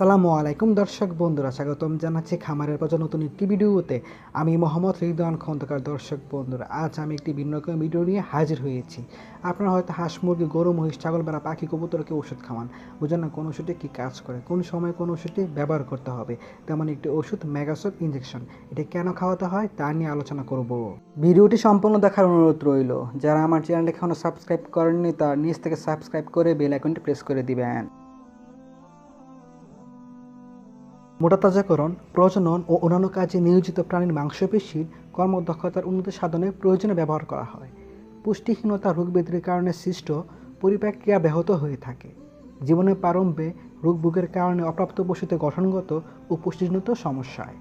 সালামু আলাইকুম দর্শক বন্ধুরা, স্বাগতম জানাচ্ছি খামারের পর নতুন একটি ভিডিওতে। আমি মোহাম্মদ রিদওয়ান খন্দকার। দর্শক বন্ধুরা, আজ আমি একটি ভিন্ন রকম ভিডিও নিয়ে হাজির হয়েছি। আপনারা হয়তো হাঁস, মুরগি, গরু, মহিষ, ছাগল, বেড়া, পাখি কবুতরকে ওষুধ খাওয়ান। বুঝেন না কোন ওষুধটি কী কাজ করে, কোন সময় কোন ওষুধটি ব্যবহার করতে হবে। তেমন একটি ওষুধ মেগাসোপ ইঞ্জেকশন এটা কেন খাওয়াতে হয় তা নিয়ে আলোচনা করব। ভিডিওটি সম্পূর্ণ দেখার অনুরোধ রইল। যারা আমার চ্যানেলটি এখনও সাবস্ক্রাইব করেননি, তার নিচ থেকে সাবস্ক্রাইব করে বেল আইকনটি প্রেস করে দিবেন। মোটাতাজাকরণ, প্রজনন ও অন্যান্য কাজে নিয়োজিত প্রাণীর মাংসপেশির কর্মদক্ষতার উন্নতি সাধনে প্রয়োজনে ব্যবহার করা হয়। পুষ্টিহীনতা রোগব্যাধির কারণে সৃষ্ট পরিপাক্রিয়া ব্যাহত হয়ে থাকে। জীবনের প্রারম্ভে রোগভোগের কারণে অপ্রাপ্ত পশুতে গঠনগত ও পুষ্টিজনিত সমস্যায়।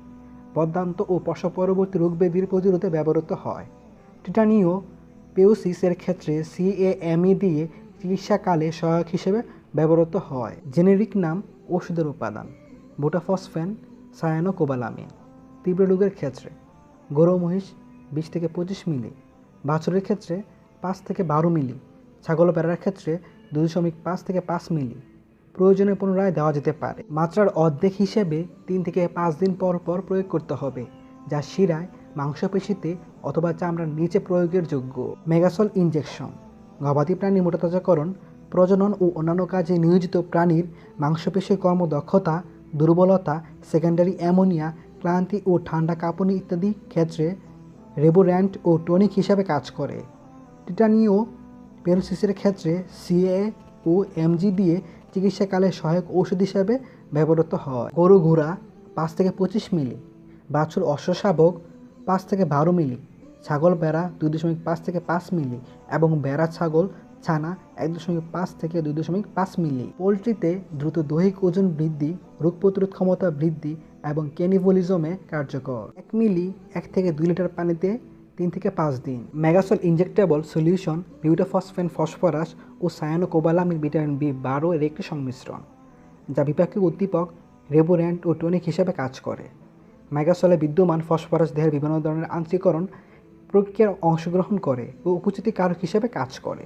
বদ্যান্ত ও প্রসব পরবর্তী রোগব্যাধির প্রতিরোধে ব্যবহৃত হয়। টিটানিও পেউসিসের ক্ষেত্রে সিএএমই দিয়ে চিকিৎসাকালে সহায়ক হিসেবে ব্যবহৃত হয়। জেনেরিক নাম ওষুধের উপাদান। বোটাফসফেন সায়ানোকোবালামিন তীব্র রোগের ক্ষেত্রে গরু মহিষ বিশ থেকে পঁচিশ মিলি, বাছুরের ক্ষেত্রে পাঁচ থেকে বারো মিলি, ছাগল বেড়ার ক্ষেত্রে দুই দশমিক পাঁচ থেকে পাঁচ মিলি প্রয়োজনে পুনরায় দেওয়া যেতে পারে। মাত্রার অর্ধেক হিসেবে তিন থেকে পাঁচ দিন পর পর প্রয়োগ করতে হবে, যা শিরায়, মাংসপেশিতে অথবা চামড়ার নিচে প্রয়োগের যোগ্য। মেগাসল ইনজেকশন, গবাদি প্রাণী মোটাতাজাকরণ প্রজনন ও অন্যান্য কাজে নিয়োজিত প্রাণীর মাংসপেশির কর্মদক্ষতা দুর্বলতা সেকেন্ডারি অ্যামোনিয়া ক্লান্তি ও ঠান্ডা কাঁপুনি ইত্যাদি ক্ষেত্রে রেবোর্যান্ট ও টনিক হিসাবে কাজ করে। টিটানিও পেরোসিসের ক্ষেত্রে সিএ ও এমজি দিয়ে চিকিৎসাকালে সহায়ক ঔষধ হিসাবে ব্যবহৃত হয়। গরু ঘোড়া পাঁচ থেকে পঁচিশ মিলি, বাছুর অশ্বশাবক পাঁচ থেকে বারো মিলি, ছাগল বেড়া দুই দশমিক পাঁচ থেকে পাঁচ মিলি এবং বেড়া ছাগল ছানা এক দশমিক পাঁচ থেকে দুই দশমিক পাঁচ মিলি। পোলট্রিতে দ্রুত দৈহিক ওজন বৃদ্ধি, রোগ প্রতিরোধ ক্ষমতা বৃদ্ধি এবং ক্যানিভলিজমে কার্যকর। এক মিলি এক থেকে দুই লিটার পানিতে তিন থেকে পাঁচ দিন। Megasol injectable solution, butaphosphan, phosphorus ও সায়ানোকোবালামিন ভিটামিন বি বারো এর একটি সংমিশ্রণ, যা বিপাকীয় উদ্দীপক, রেবোরেন্ট ও টনিক হিসেবে কাজ করে। মেগাসলে বিদ্যমান ফসফরাস দেহের বিভিন্ন ধরনের আন্তরিকরণ প্রক্রিয়ার অংশগ্রহণ করে ও উপস্থিতি কারক হিসেবে কাজ করে।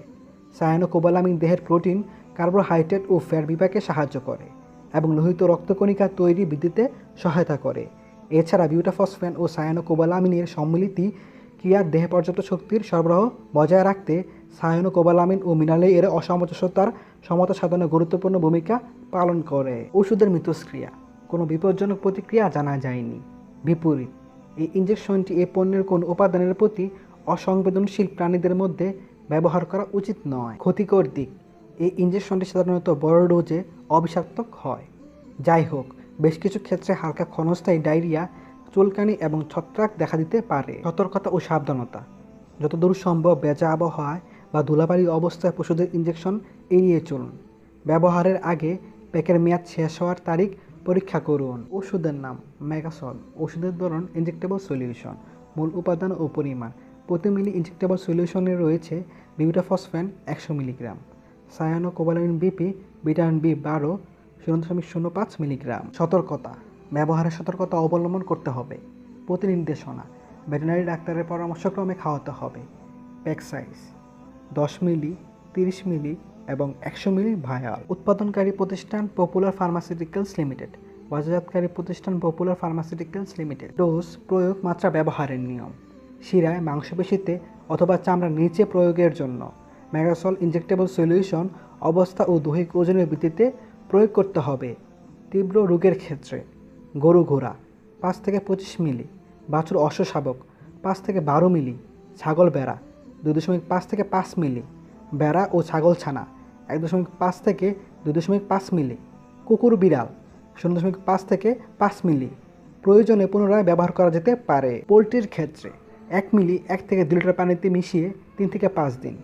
সায়ানোকোবালামিন দেহের প্রোটিন কার্বোহাইড্রেট ও ফ্যাট বিপাকে সাহায্য করে এবং লোহিত রক্তকণিকা তৈরি বৃদ্ধিতে সহায়তা করে। এছাড়া বিউটাফসফেন ও সায়ানোকোবালামিনের সম্মিলিত ক্রিয়ার দেহে পর্যাপ্ত শক্তির সরবরাহ বজায় রাখতে সায়ানোকোবালামিন ও মিনালে এর অসামঞ্জস্যতার সমতা সাধনে গুরুত্বপূর্ণ ভূমিকা পালন করে। ওষুধের মিথস্ক্রিয়া কোনো বিপজ্জনক প্রতিক্রিয়া জানা যায়নি। বিপরীত, এই ইঞ্জেকশনটি এ পণ্যের কোন উপাদানের প্রতি অসংবেদনশীল প্রাণীদের মধ্যে ব্যবহার করা উচিত নয়। ক্ষতিকর দিক, এই ইঞ্জেকশনটি সাধারণত বড় ডোজে অবিষাক্তক হয়। যাই হোক, বেশ কিছু ক্ষেত্রে হালকা ক্ষণস্থায়ী ডায়রিয়া চুলকানি এবং ছত্রাক দেখা দিতে পারে। সতর্কতা ও সাবধানতা, যতদূর সম্ভব বেজা আবহাওয়ায় বা ধুলাবাড়ি অবস্থায় পশুদের ইঞ্জেকশন এড়িয়ে চলুন। ব্যবহারের আগে প্যাকের মেয়াদ শেষ হওয়ার তারিখ পরীক্ষা করুন। ওষুধের নাম মেগাসল ওষুধের ধরন ইনজেক্টেবল সলিউশন মূল উপাদান ও পরিমাণ। প্রতি মিলি ইনজেক্টেবল সলিউশনে রয়েছে বিউটাফসফেন একশো milligram cyanocobalamin BP vitamin B বারো শূন্য দশমিক শূন্য পাঁচ মিলিগ্রাম। সতর্কতা, ব্যবহারের সতর্কতা অবলম্বন করতে হবে। প্রতি নির্দেশনা ভেটেনারি ডাক্তারের পরামর্শক্রমে খাওয়াতে হবে। প্যাক সাইজ দশ মিলি, তিরিশ মিলি এবং একশো মিলি ভায়াল উৎপাদনকারী প্রতিষ্ঠান পপুলার ফার্মাসিউটিক্যালস লিমিটেড বাজারজাতকারী প্রতিষ্ঠান পপুলার ফার্মাসিউটিক্যালস লিমিটেড ডোজ প্রয়োগ, মাত্রা, ব্যবহারের নিয়ম। শিরায় মাংসপেশিতে অথবা চামড়ার নিচে প্রয়োগের জন্য ম্যাগাসল ইনজেক্টেবল সলিউশন, অবস্থা ও দৈহিক ওজনের ভিত্তিতে প্রয়োগ করতে হবে তীব্র রোগের ক্ষেত্রে। গরু ঘোড়া, পাঁচ থেকে পঁচিশ মিলি। বাছুর অশ্বশাবক, পাঁচ থেকে বারো মিলি। ছাগল বেড়া, দুই দশমিক পাঁচ থেকে পাঁচ মিলি। বেড়া ও ছাগল ছানা, এক দশমিক পাঁচ থেকে দুই দশমিক পাঁচ মিলি। কুকুর বিড়াল, শূন্য দশমিক পাঁচ থেকে পাঁচ মিলি। প্রয়োজনে পুনরায় ব্যবহার করা যেতে পারে। পোলট্রির ক্ষেত্রে এক মিলি এক থেকে দু লিটার পানিতে মিশিয়ে তিন থেকে পাঁচ দিন।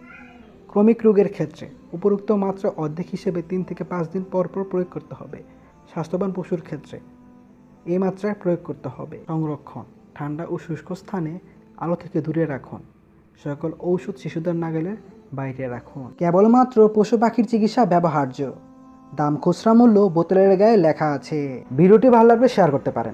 ক্রমিক রোগের ক্ষেত্রে উপরোক্ত মাত্রা অর্ধেক হিসেবে তিন থেকে পাঁচ দিন পর পর প্রয়োগ করতে হবে। স্বাস্থ্যবান পশুর ক্ষেত্রে এই মাত্রায় প্রয়োগ করতে হবে। সংরক্ষণ, ঠান্ডা ও শুষ্ক স্থানে আলো থেকে দূরে রাখুন। সকল ঔষধ শিশুদের নাগালের বাইরে রাখুন। কেবলমাত্র পশু পাখির চিকিৎসা ব্যবহার্য। দাম খুচরা মূল্য বোতলের গায়ে লেখা আছে। ভিডিওটি ভালো লাগলে শেয়ার করতে পারেন।